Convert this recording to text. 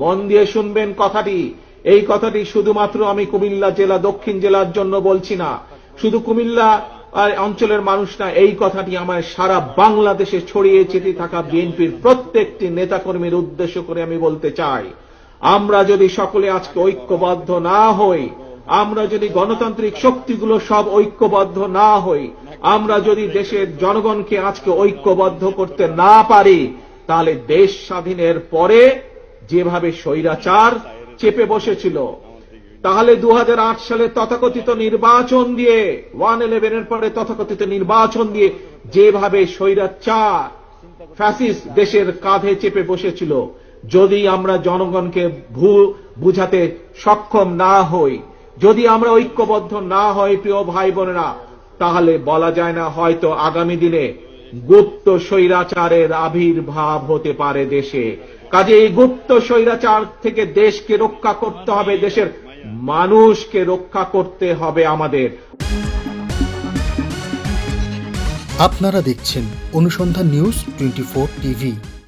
মন দিয়ে শুনবেন কথাটি। এই কথাটি শুধুমাত্র আমি কুমিল্লা জেলা, দক্ষিণ জেলার জন্য বলছি না। শুধু কুমিল্লা আর অঞ্চলের মানুষ না, এই কথাটি আমার সারা বাংলাদেশে ছড়িয়ে ছিটিয়ে থাকা বিএনপির প্রত্যেকটি নেতাকর্মীর উদ্দেশ্য করে আমি বলতে চাই। আমরা যদি সকলে আজকে ঐক্যবদ্ধ না হই, আমরা যদি গণতান্ত্রিক শক্তিগুলো সব ঐক্যবদ্ধ না হই, আমরা যদি দেশের জনগণকে আজকে ঐক্যবদ্ধ করতে না পারি, তাহলে দেশ স্বাধীনের পরে যেভাবে স্বৈরাচার চেপে বসেছিল, তাহলে দু হাজার আট সালে তথাকথিত নির্বাচন দিয়ে, ওয়ান ইলেভেনের পরে তথাকথিত নির্বাচন দিয়ে যেভাবে স্বৈরাচার ফ্যাসিস্ট দেশের কাঁধে চেপে বসেছিল, যদি আমরা জনগণকে ভু, বুঝাতে সক্ষম না হই, যদি আমরা ঐক্যবদ্ধ না হই, প্রিয় ভাই বোনেরা তাহলে বলা যায় না হয়তো আগামী দিনে গুপ্ত স্বৈরাচারের আবির্ভাব হতে পারে দেশে। কাজে এই গুপ্ত স্বৈরাচার থেকে দেশকে রক্ষা করতে হবে, দেশের মানুষকে রক্ষা করতে হবে আমাদের। আপনারা দেখছেন অনুসন্ধান নিউজ টোয়েন্টি টিভি।